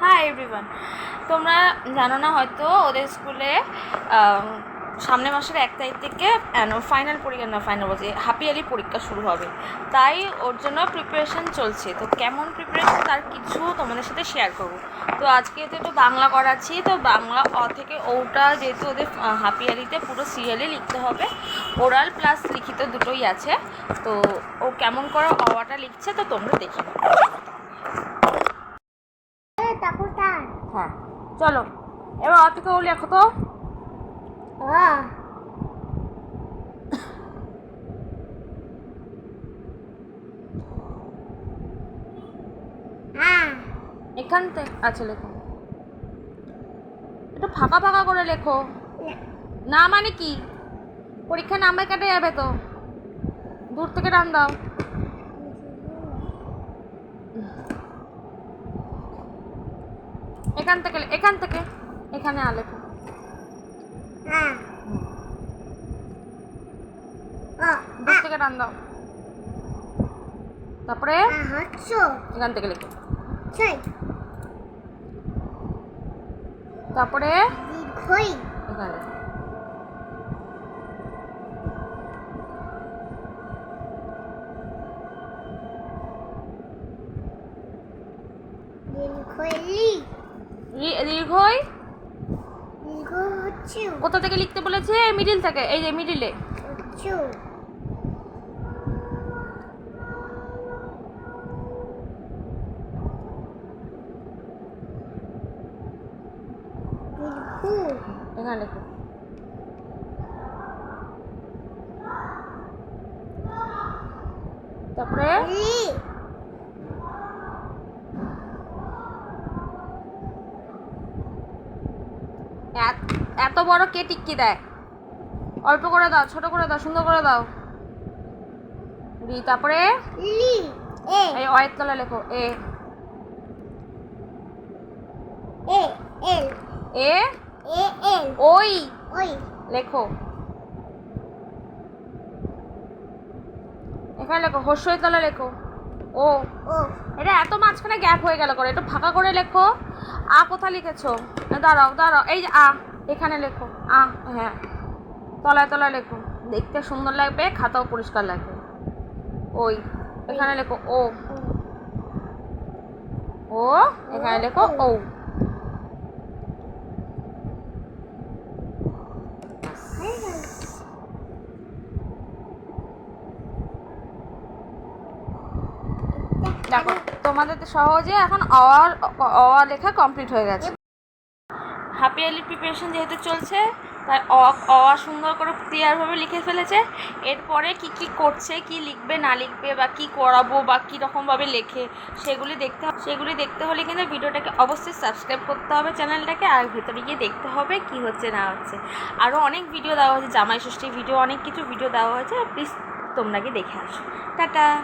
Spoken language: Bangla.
হাই এভরিওয়ান তোমরা জানো না, হয়তো ওদের স্কুলে সামনের মাসের এক তারিখ থেকে ফাইনাল পরীক্ষা, না ফাইনাল বলছি হাফ ইয়ারলি পরীক্ষা শুরু হবে। তাই ওর জন্য প্রিপারেশন চলছে। তো কেমন প্রিপারেশন তার কিছু তোমাদের সাথে শেয়ার করব। তো আজকে তো একটু বাংলা করাচ্ছি, তো বাংলা অ থেকে ওটা যেহেতু ওদের হাফ ইয়ারলিতে পুরো সিরিয়ালে লিখতে হবে। ওরাল প্লাস লিখিত দুটোই আছে। তো ও কেমন করে অওয়াটা লিখছে, তো তোমরা দেখে হ্যাঁ চলো। এবার অ থেকে ও লেখো তো এখান থেকে আচ্ছা লেখো। একটু ফাঁকা ফাঁকা করে লেখো। না মানে কি? পরীক্ষা নাম্বার কেটে যাবে তো। দূর থেকে টান দাও। এখান থেকে এখান থেকে এখানে আ লেখো আ ও দূর থেকে টান দাও। তারপরে? এখান থেকে লেখো। তারপরে? এখানে। রি- দীর্ঘই? দীর্ঘ কোথা থেকে লিখতে বলেছে? মিডিল থেকে এই যে মিডিলে। এখানে লেখো। তারপরে লি এত- বড় কে টিক্কি দেয়? অল্প করে দাও ছোট করে দাও সুন্দর করে দাও। দি তারপরে? লি এই অয়ের তলা লেখো এ। এ এল। এ? এ এল। ওই। ওই। লেখো। এখানে লেখো হর্ষই তলা লেখো। ও। ও। এটা এত মাঝখানে গ্যাপ হয়ে গেল করে একটু ফাঁকা করে লেখো। আ কোথা লিখেছো? দাঁড়াও দাঁড়াও, এই যে আ, এখানে লেখো, আ হ্যাঁ তলায় তলায় লেখো, দেখতে সুন্দর লাগবে, খাতাও পরিষ্কার লাগবে, ওই, এখানে লেখো, ও ও, এখানে লেখো, ও দেখো, তোমাদের তো সহজে এখন অওয়ার অওয়া লেখা কমপ্লিট হয়ে গেছে। হাফ ইয়ারলি প্রিপারেশন যেহেতু চলছে, তাই অ- অওয়া সুন্দর করে ক্লিয়ারভাবে লিখে ফেলেছে। এরপরে কি কি করছে, কি লিখবে, না লিখবে, বা কি করাবো, বা কী রকমভাবে লেখে, সেগুলি দেখতে হবে। সেগুলি দেখতে হলে কিন্তু ভিডিওটাকে অবশ্যই সাবস্ক্রাইব করতে হবে চ্যানেলটাকে, আর ভেতরে গিয়ে দেখতে হবে কি হচ্ছে, না হচ্ছে। আরও অনেক ভিডিও দেওয়া হয়েছে, জামাই ষষ্ঠী ভিডিও অনেক কিছু ভিডিও দেওয়া হয়েছে প্লিজ তোমরা গিয়ে দেখে আসো। টাটা!